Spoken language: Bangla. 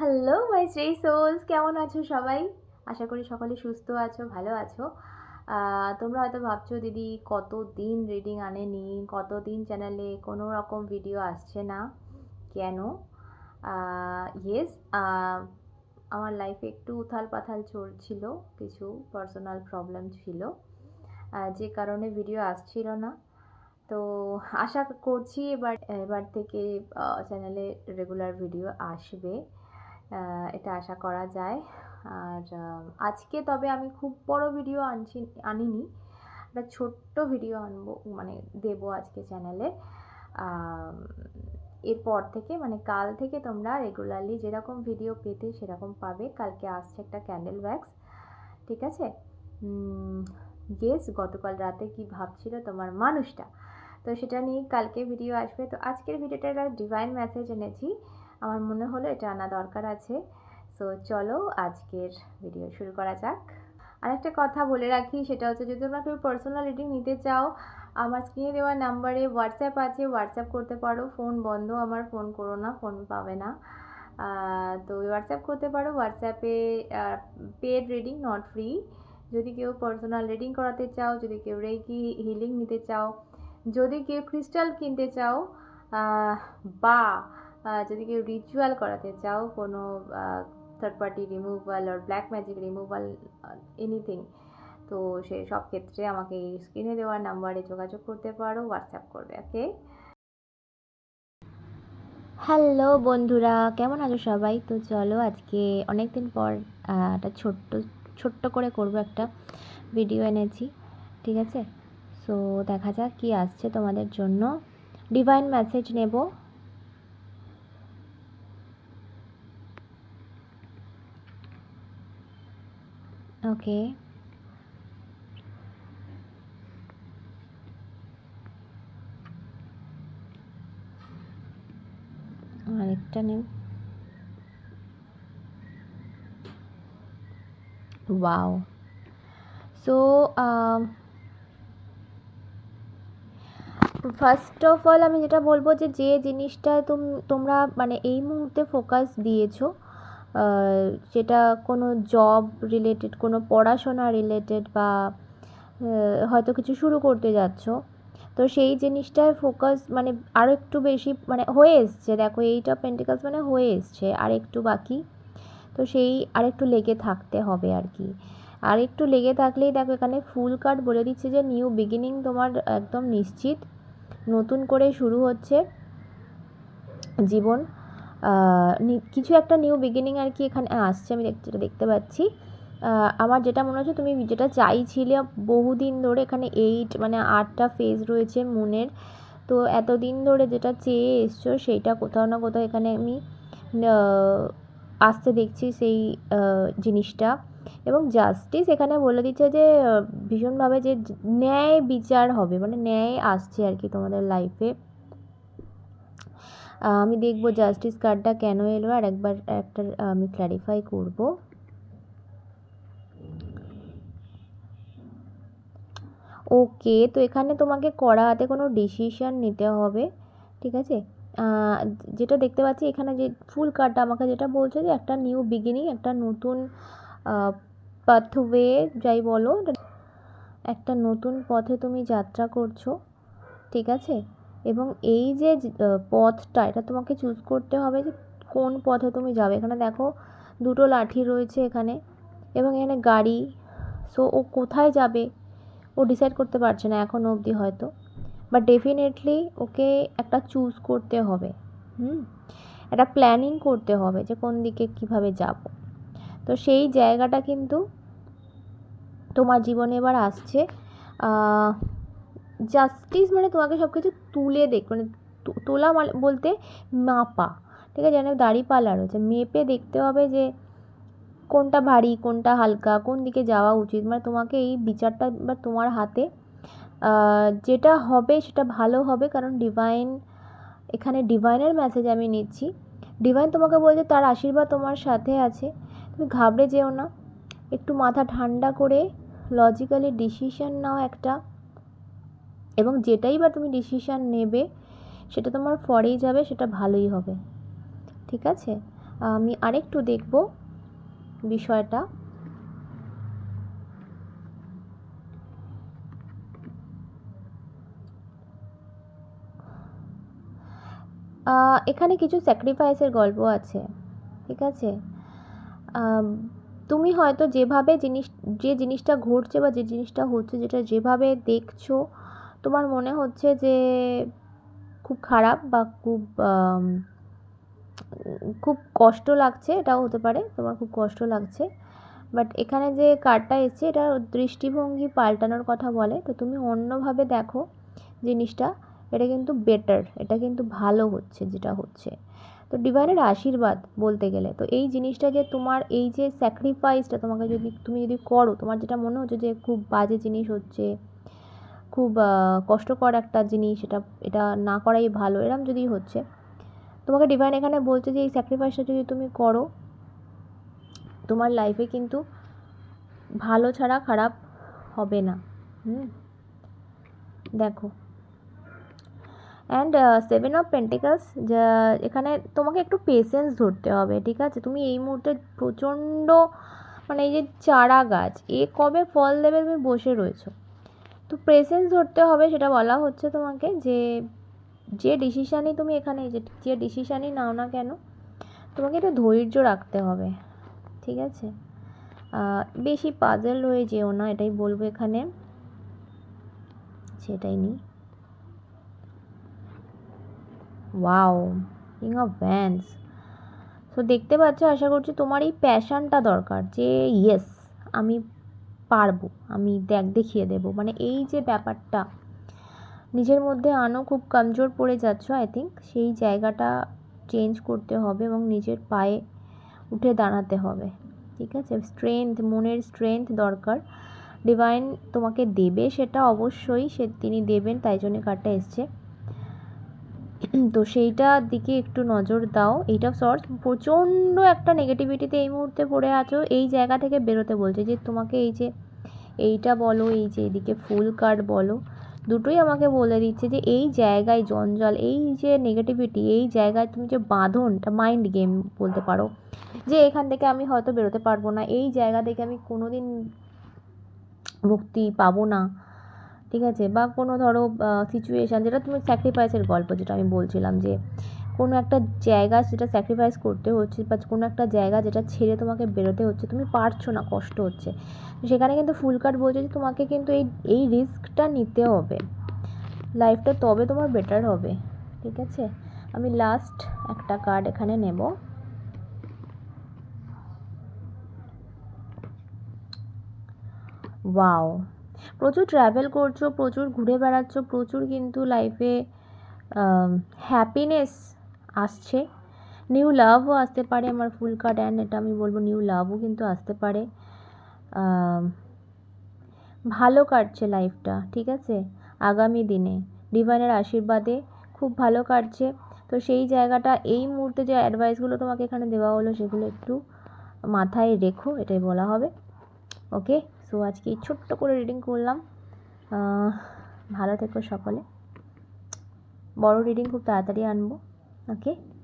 হ্যালো মাই শ্রেই সোলস কেমন আছো সবাই? আশা করি সকলে সুস্থ আছো, ভালো আছো। তোমরা হয়তো ভাবছ, দিদি কত দিন রিডিং আনেনি? কত দিন চ্যানেলে কোনো রকম ভিডিও আসছে না? কেন? ইয়েস আমার লাইফে একটু উথাল পাথাল চলছিল, কিছু পার্সোনাল প্রবলেম ছিল। যে কারণে ভিডিও আসছিল না। তো আশা করছি এবার এবার থেকে চ্যানেলে রেগুলার ভিডিও আসবে। এটা আশা করা যায়। আর আজকে তবে আমি খুব বড় ভিডিও আনছি, আনিনি। একটা ছোট্ট ভিডিও আনব মানে দেবো আজকে চ্যানেলে এরপর থেকে মানে কাল থেকে তোমরা রেগুলারলি যেরকম ভিডিও পেতে সেরকম পাবে। কালকে আসছে একটা ক্যান্ডেল ওয়্যাক্স ঠিক আছে? গেস গতকাল রাতে কি ভাবছিল তোমার মানুষটা? তো সেটা নিয়ে কালকে ভিডিও আসবে। তো আজকের ভিডিওটা একটা ডিভাইন মেসেজ এনেছি। আমার মনে হলো এটা আনা দরকার আছে। সো চলো আজকের ভিডিও শুরু করা যাক। আর একটা কথা বলে রাখি, সেটা হচ্ছে যদি তোমরা কেউ পার্সোনাল রিডিং নিতে চাও, আমার স্ক্রিনে দেওয়া নাম্বারে হোয়াটসঅ্যাপ আছে হোয়াটসঅ্যাপ করতে পারো। ফোন বন্ধ, আমার ফোন করো না, ফোন পাবে না। তো হোয়াটসঅ্যাপ করতে পারো। হোয়াটসঅ্যাপে পেড রিডিং নট ফ্রি যদি কেউ পার্সোনাল রিডিং করাতে চাও, যদি কেউ রেকি হিলিং নিতে চাও, যদি কেউ ক্রিস্টাল কিনতে চাও বা যদি কেউ রিচুয়াল করাতে চাও, কোনো থার্ড পার্টি রিমুভাল আর ব্ল্যাক ম্যাজিক রিমুভাল এনিথিং তো সে সব ক্ষেত্রে আমাকে এই স্ক্রিনে দেওয়া নাম্বারে যোগাযোগ করতে পারো হোয়াটসঅ্যাপ করবে ওকে হ্যালো বন্ধুরা, কেমন আছো সবাই? তো চলো আজকে অনেক দিন পর একটা ছোট্ট ছোট্ট করে করব একটা ভিডিও এনেছি, ঠিক আছে? সো দেখা যাক কি আসছে তোমাদের জন্য। ডিভাইন মেসেজ নেব। ওকে আরেকটা নেব wow so first of all আমি যেটা বলব যে যে জিনিসটা তুম, তোমরা মানে এই মুহূর্তে ফোকাস দিয়েছ সেটা কোনো জব রিলেটেড কোনো পড়াশোনা রিলেটেড বা হয়তো কিছু শুরু করতে যাচ্ছ। তো সেই জিনিসটায় ফোকাস মানে আরও একটু বেশি মানে হয়ে এসছে। দেখো, এইটা পেন্টিকালস মানে হয়ে এসছে। আর একটু বাকি। তো সেই আরেকটু লেগে থাকতে হবে আর কি। আর একটু লেগে থাকলেই দেখো, এখানে ফুল কার্ড বলে দিচ্ছে যে নিউ বিগিনিং তোমার একদম নিশ্চিত। নতুন করে শুরু হচ্ছে জীবন। কিছু একটা নিউ বিগিনিং আর কি এখানে আসছে, আমি যেটা দেখতে পাচ্ছি। আমার যেটা মনে হচ্ছে, তুমি যেটা চাইছিলে বহুদিন ধরে এখানে এইট মানে আটটা ফেজ রয়েছে মুনের। তো এতদিন ধরে যেটা চেয়ে এসছো, সেইটা কোথাও না কোথাও এখানে আমি আসতে দেখছি সেই জিনিসটা। এবং জাস্টিস এখানে বলে দিচ্ছে যে ভীষণভাবে যে ন্যায় বিচার হবে মানে ন্যায় আসছে আর কি তোমাদের লাইফে আমি দেখব জাস্টিস কার্ডটা কেন এলো আর একবার একটা, আমি ক্ল্যারিফাই করব। ওকে তো এখানে তোমাকে কড়া হাতে কোনো ডিসিশন নিতে হবে, ঠিক আছে? যেটা দেখতে পাচ্ছি এখানে যে ফুল কার্ডটা আমাকে যেটা বলছে যে একটা নিউ বিগিনিং একটা নতুন পাথওয়ে যাই বলো, একটা নতুন পথে তুমি যাত্রা করছ, ঠিক আছে? এবং এই যে পথটা, এটা তোমাকে চুজ করতে হবে যে কোন পথে তুমি যাবে। এখানে দেখো দুটো লাঠি রয়েছে এখানে এবং এখানে গাড়ি। সো ও কোথায় যাবে, ও ডিসাইড করতে পারছে না এখনও অবধি হয়তো। বাট ডেফিনেটলি ওকে একটা চুজ করতে হবে। হুম? একটা প্ল্যানিং করতে হবে যে কোন দিকে কীভাবে যাব। তো সেই জায়গাটা কিন্তু তোমার জীবনে এবার আসছে। জাস্টিস মানে তোমাকে সব কিছু তুলে দেখ মানে তোলা মানে বলতে মাপা। ঠিক আছে? যেন দাড়িপাল্লা রয়েছে মেপে দেখতে হবে যে কোনটা ভারী, কোনটা হালকা, কোন দিকে যাওয়া উচিত। মানে তোমাকে এই বিচারটা এবার তোমার হাতে যেটা হবে সেটা ভালো হবে, কারণ ডিভাইন এখানে ডিভাইনের মেসেজ আমি নিচ্ছি। ডিভাইন তোমাকে বলছে তার আশীর্বাদ তোমার সাথে আছে। তুমি ঘাবড়ে যেও না। একটু মাথা ঠান্ডা করে লজিক্যালি ডিসিশন নাও একটা। এবং যেটাই বা তুমি ডিসিশন নেবে, সেটা তোমার ফরেই যাবে, সেটা ভালোই হবে। ঠিক আছে? আমি আরেকটু দেখব বিষয়টা। এখানে কিছু স্যাক্রিফাইসের গল্প আছে। ঠিক আছে? তুমি হয়তো যেভাবে জিনিস, যে জিনিসটা ঘটছে বা যে জিনিসটা হচ্ছে, যেটা যেভাবে দেখছ তোমার মনে হচ্ছে যে খুব খারাপ বা খুব খুব কষ্ট লাগছে? এটাও হতে পারে, তোমার খুব কষ্ট লাগছে। বাট এখানে যে কার্ডটা এসছে, এটা দৃষ্টিভঙ্গি পাল্টানোর কথা বলে। তো তুমি অন্যভাবে দেখো জিনিসটা, এটা কিন্তু বেটার এটা কিন্তু ভালো হচ্ছে যেটা হচ্ছে। তো ডিভাইনের আশীর্বাদ বলতে গেলে, তো এই জিনিসটা যে তোমার, এই যে স্যাক্রিফাইসটা তোমাকে যদি, তুমি যদি করো, তোমার যেটা মনে হচ্ছে যে খুব বাজে জিনিস হচ্ছে খুব কষ্টকর একটা জিনিস এটা এটা না করাই ভালো, এরম যদি হচ্ছে। তোমাকে ডিভাইন এখানে বলছে যে, এই স্যাক্রিফাইসটা যদি তুমি করো, তোমার লাইফে কিন্তু ভালো ছাড়া খারাপ হবে না। হুম? দেখো। অ্যান্ড সেভেন অফ পেন্টিকালস যা, এখানে তোমাকে একটু পেশেন্স ধরতে হবে, ঠিক আছে? তুমি এই মুহূর্তে প্রচণ্ড মানে এই যে চারা গাছ, এ কবে ফল দেবে তুমি বসে রয়েছো? তো পেশেন্স ধরতে হবে সেটা বলা হচ্ছে তোমাকে যে যে ডিসিশানই তুমি এখানে, যে যে ডিসিশানই নাও না কেন, তোমাকে একটু ধৈর্য রাখতে হবে, ঠিক আছে? বেশি পাজেল হয়ে যেও না, এটাই বলব এখানে, সেটাই নিই। ওয়াও কিং অফ ভ্যান্স তো দেখতে পাচ্ছ, আশা করছি তোমার এই প্যাশানটা দরকার যে ইয়েস আমি পারব, আমি দেখ, দেখিয়ে দেবো। মানে এই যে ব্যাপারটা, নিজের মধ্যে আনো খুব কমজোর পড়ে যাচ্ছ আই থিঙ্ক সেই জায়গাটা চেঞ্জ করতে হবে এবং নিজের পায়ে উঠে দাঁড়াতে হবে। ঠিক আছে? স্ট্রেংথ মনের স্ট্রেংথ দরকার। ডিভাইন তোমাকে দেবে সেটা অবশ্যই, সে, তিনি দেবেন, তাই জন্য কার্ডটা এসছে। তো সেইটার দিকে একটু নজর দাও, এইটা সর্স প্রচণ্ড একটা নেগেটিভিটিতে এই মুহূর্তে পড়ে আছো। এই জায়গা থেকে বেরোতে বলছে যে, তোমাকে এই যে, এইটা বলো, এই যে এদিকে ফুল কার্ড বলো, দুটোই আমাকে বলে দিচ্ছে যে, এই জায়গায় জঞ্জাল, এই যে নেগেটিভিটি এই জায়গায় তুমি যে বাঁধনটা মাইন্ড গেম বলতে পারো, যে এখান থেকে আমি হয়তো বেরোতে পারব না, এই জায়গা থেকে আমি কোনো দিন মুক্তি পাবো না। ঠিক আছে? বা কোনো ধরো সিচুয়েশান যেটা তুমি স্যাক্রিফাইসের গল্প যেটা আমি বলছিলাম যে, কোনো একটা জায়গা সেটা স্যাক্রিফাইস করতে হচ্ছে বা কোনো একটা জায়গা যেটা ছেড়ে তোমাকে বেরোতে হচ্ছে, তুমি পারছ না, কষ্ট হচ্ছে। সেখানে কিন্তু ফুল কার্ড বলছে যে, তোমাকে কিন্তু এই এই রিস্কটা নিতে হবে। লাইফটা তবে তোমার বেটার হবে। ঠিক আছে? আমি লাস্ট একটা কার্ড এখানে নেব। ওয়াও প্রচুর ট্রাভেল করছ, প্রচুর ঘুরে বেড়াচ্ছ, প্রচুর কিন্তু লাইফে হ্যাপিনেস আসছে। নিউ লাভও আসতে পারে আমার ফুল কার্ড অ্যান্ড এটা আমি বলব নিউ লাভও কিন্তু আসতে পারে। ভালো কাটছে লাইফটা ঠিক আছে? আগামী দিনে ডিভাইনের আশীর্বাদে খুব ভালো কাটছে। তো সেই জায়গাটা, এই মুহূর্তে যে অ্যাডভাইসগুলো তোমাকে এখানে দেওয়া হলো, সেগুলো একটু মাথায় রেখো, এটাই বলা হবে। ওকে? সো আজকে ছোট্ট করে রিডিং করলাম। ভালো থেকো সকলে। বড় রিডিং খুব তাড়াতাড়ি আনব। ওকে?